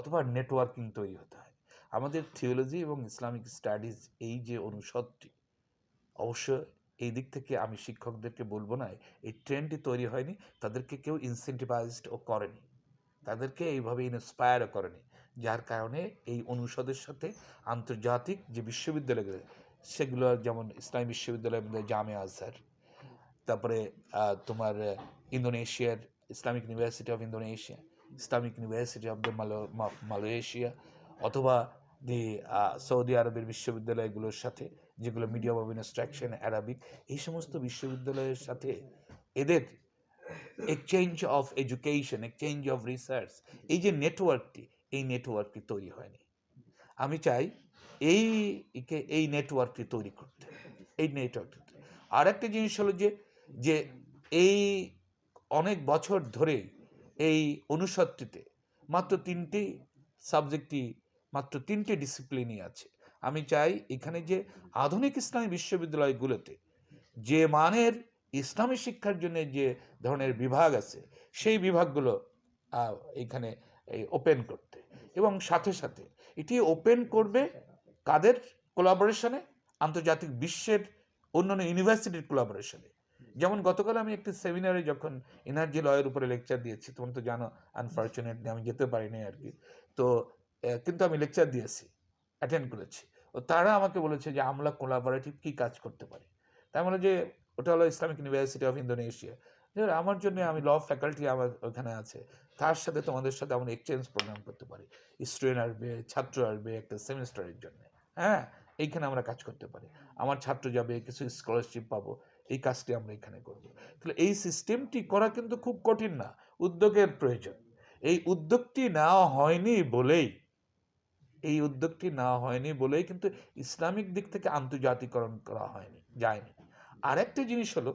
অথবা নেটওয়ার্কিং তৈরি হতে হয়। আমাদের থিওলজি এবং ইসলামিক স্টাডিজ এই যে অনুষদটি, অবশ্য এই দিক থেকে আমি শিক্ষকদেরকে বলব না, এই ট্রেন্ডটি তৈরি হয়নি, তাদেরকে কেউ ইনসেন্টিভাইজডও করেনি। তাদেরকে এইভাবে ইন্সপায়ারও করেনি, যার কারণে এই অনুষদের সাথে আন্তর্জাতিক যে বিশ্ববিদ্যালয়গুলো, সেগুলো যেমন ইসলামী বিশ্ববিদ্যালয়ের মধ্যে জামে আজহার, তারপরে তোমার ইন্দোনেশিয়ার, Islamic university of Indonesia Islamic university of the Malaysia অথবা দি সৌদি আরবের বিশ্ববিদ্যালয়গুলোর সাথে, যেগুলো মিডিয়াম অফ ইনস্ট্রাকশন অ্যারাবিক এই সমস্ত বিশ্ববিদ্যালয়ের সাথে এদের exchange of education exchange of research এই যে নেটওয়ার্কটি এই নেটওয়ার্কটি তৈরি হয়নি। আমি চাই এই এই নেটওয়ার্কটি তৈরি করতে, এই নেটওয়ার্কটি আর একটা জিনিস হলো যে যে এই অনেক বছর ধরে এই অনুষদটিতে মাত্র তিনটি সাবজেক্টই, মাত্র তিনটে ডিসিপ্লিনই আছে। আমি চাই এখানে যে আধুনিক ইসলামী বিশ্ববিদ্যালয়গুলোতে যে মানের ইসলামী শিক্ষার জন্য যে ধরনের বিভাগ আছে, সেই বিভাগগুলো এখানে ওপেন করতে। এবং সাথে সাথে এটি ওপেন করবে কাদের কোলাবোরেশনে আন্তর্জাতিক বিশ্বের অন্যান্য ইউনিভার্সিটির কোলাবোরেশনে যেমন গতকাল আমি একটি সেমিনারে যখন এনার্জি লয়ের উপরে লেকচার দিয়েছি, তোমরা তো জানো আনফর্চুনেটলি আমি যেতে পারিনি আর কি। তো কিন্তু আমি লেকচার দিয়েছি অ্যাটেন্ড করেছি। ও তারা আমাকে বলেছে যে, আমরা কোলাবোরেটিভ কী কাজ করতে পারি? তাই বলে যে, ওটা হলো ইসলামিক ইউনিভার্সিটি অফ ইন্দোনেশিয়া আমার জন্য আমি ল ফ্যাকাল্টি আমার ওখানে আছে, তার সাথে তোমাদের সাথে আমরা এক্সচেঞ্জ প্রোগ্রাম করতে পারি। স্টুডেন্ট আসবে, ছাত্র আসবে একটা সেমিস্টারের জন্য। হ্যাঁ এইখানে আমরা কাজ করতে পারি। আমার ছাত্র যাবে, কিছু স্কলারশিপ পাবো। এই কাজটি আমরা এখানে করব। তাহলে এই সিস্টেমটি করা কিন্তু খুব কঠিন না, উদ্যোগের প্রয়োজন। এই উদ্যোগটি নেওয়া হয়নি বলেই, এই উদ্যোগটি নেওয়া হয়নি বলেই কিন্তু ইসলামিক দিক থেকে আন্তর্জাতিকরণ করা হয়নি, যায়নি। আরেকটা জিনিস হলো